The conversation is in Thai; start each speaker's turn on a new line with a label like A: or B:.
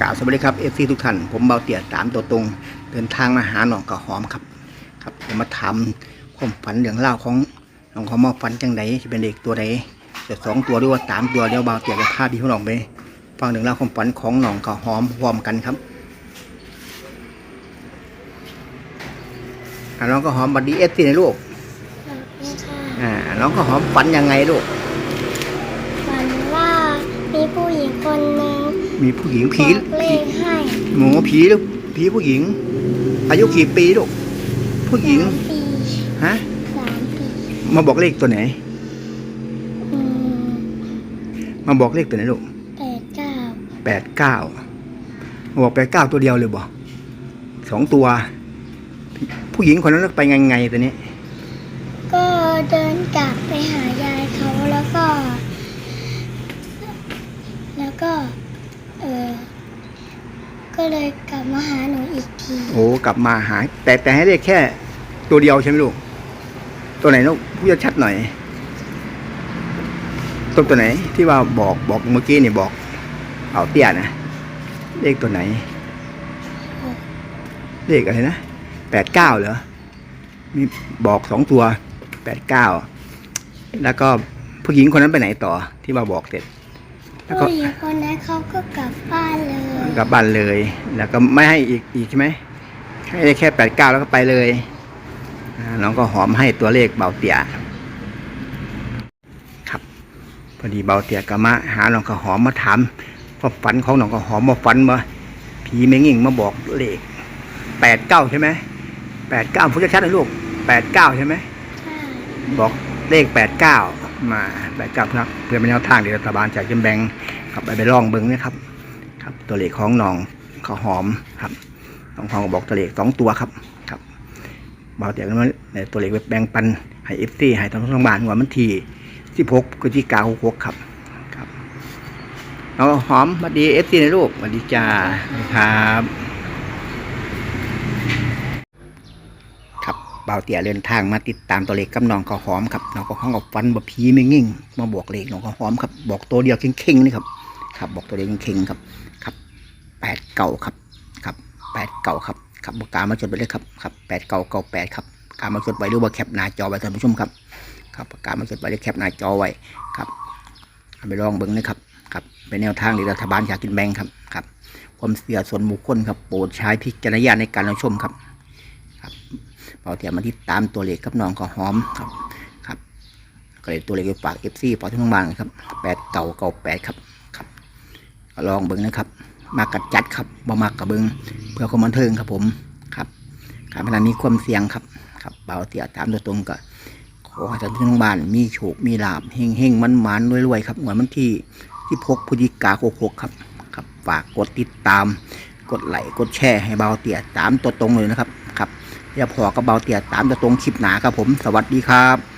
A: กล่าวสวัสดีครับเอฟซีทุกท่าน ผมเบาเตี่ยตามตัวตรง เดินทางมาหาหนองกระหอมครับ ครับผมมาถามความฝันเรื่องเล่าวของหนองหอมมาฝันจังไดจะเป็นเด็กตัวใดจะสองตัวหรือว่าสามตัวเดี๋ยวเบาเตี่ยจะพาพี่พี่น้องไปฟังเรื่องเล่าวความฝันของหนองกระหอมพร้อมกันครับอ่าน้องกระหอมบัดดีเอฟซีในลูก
B: นี่ค่ะ
A: อ่าน้องกระหอมฝันยังไงลูก
B: ฝันว่ามีผู้หญิงคนหนึ่ง
A: มีผู้หญิงผี
B: บอกเลขให้
A: หมูผีหรือผีผู้หญิง อายุกี่ปีลูกผู้หญิง
B: สามปี
A: ฮะ
B: สามปี
A: มาบอกเลขตัวไหน
B: อืม
A: มาบอกเลขตัวไหนลูก
B: แปดเก้า
A: แปดเก้ามาบอกแปดเก้าตัวเดียวเลยบ่สองตัว ผู้หญิงคนนั้นไปไงไงตัวนี้
B: ก็เดินกลับไปหายายเขาแล้วก็ แล้วก็ เออก็ เลยกลับมาหาหนูอีกที
A: โอ้กลับมาหา แต่แต่ให้เลขแค่ ตัวเดียวใช่ไหมลูก ตัวไหนลูกพูดชัดๆหน่อย ตัวตัวไหน ที่ว่าบอกบอกเมื่อกี้นี่บอก เอาเตี้ยนะเลขตัวไหน เลขอะไรนะแปดเก้าเหรอมีบอกสองตัวแปดเก้าแล้วก็ผู้หญิงคนนั้นไปไหนต่อที่มาบอกเสร็จแล้วก็
B: ผู้หญิงคนนั้นเขาก็กลับบ้านเลย
A: กลับบ้านเลย แล้วก็ไม่ให้อีกอีกใช่ไหมให้ได้แค่แปดเก้าแล้วก็ไปเลยอ่าน้องก็หอมให้ตัวเลขเบาเตี่ยครับ พอดีเบาเตี่ยก็มาหาน้องก็หอมมาถามว่าฝันของน้องก็หอมมาฝันมาผีเมงิ่งมาบอกเลขแปดเก้าใช่ไหมแปดเก้าพูดชัดๆเลยลูกแปดเก้าใช่ไหม
B: ใช่
A: บอกเลขแปดเก้ามาแปดเก้าเพื่อเพื่อเป็นแนวทางที่รัฐบาลจากจิมแบงครับไปไปลองเบิ้งนะครับ ครับ ตัวเลขของน้องข้าวหอมครับน้องหอมก็บอกตัวเลขสองตัวครับครับเบาเตียกันว่าในตัวเลขไปแบ่งปันให้เอฟซีให้ทางโรงพยาบาลว่ามันทีสิบหกพฤศจิกาหกหกครับครับน้องหอมสวัสดีเอฟซีในลูกสวัสดีจ้าครับครับเบาเตี่ยเดินทางมาติดตามตัวเลขกับน้องข้าวหอมครับน้องข้าวหอมกับฟันบ่ผีไม่งิ่งมาบอกเลขน้องข้าวหอมครับบอกตัวเดียวเข่งๆนี่ครับ ครับบอกตัวเดียวเข่งครับครับแปดเก่าครับครับแปดเก่าครับครับปากกามาจดไปเลยครับครับแปดเก่าเก่าแปดครับปากกามาจดไว้หรือว่าแคปหน้าจอไว้ท่านผู้ชมครับครับปากามาจดไว้หรือแคปหน้าจอไว้ครับเอาไปลองเบิ้งนะครับครับเป็นแนวทางที่รัฐบาลอยากกินแบงครับครับความเสียส่วนบุคคลครับโปรดใช้พิจารณญาณในการรับชมครับเปาเทียมมาที่ตามตัวเลขกับน้องก็หอมครับครับก็เลยตัวเลขไปฝากเอฟซีปอที่โรงพยาบาลครับแปดเก่าเก่าแปดครับ ลองเบิ้งนะครับ มากัดจัดครับบ่มากกับเบิ้งเพื่อความบันเทิงครับผมครับการพนันนี้ความเสี่ยงครับครับเปาเตียตามตัวตรงก็ขอให้ท่านที่โรงพยาบาลมีโชคมีลาบเฮงเฮงมันมันรวยๆครับเหมือนมันที่ที่พกพฤศจิกาโคกครับครับฝากกดติดตาม กดไลค์กดแชร์ให้เบาเตียตามตัวตรงเลยนะครับครับอย่าพอกับเบาเตียตามจะตรงคลิปหนาครับผม สวัสดีครับ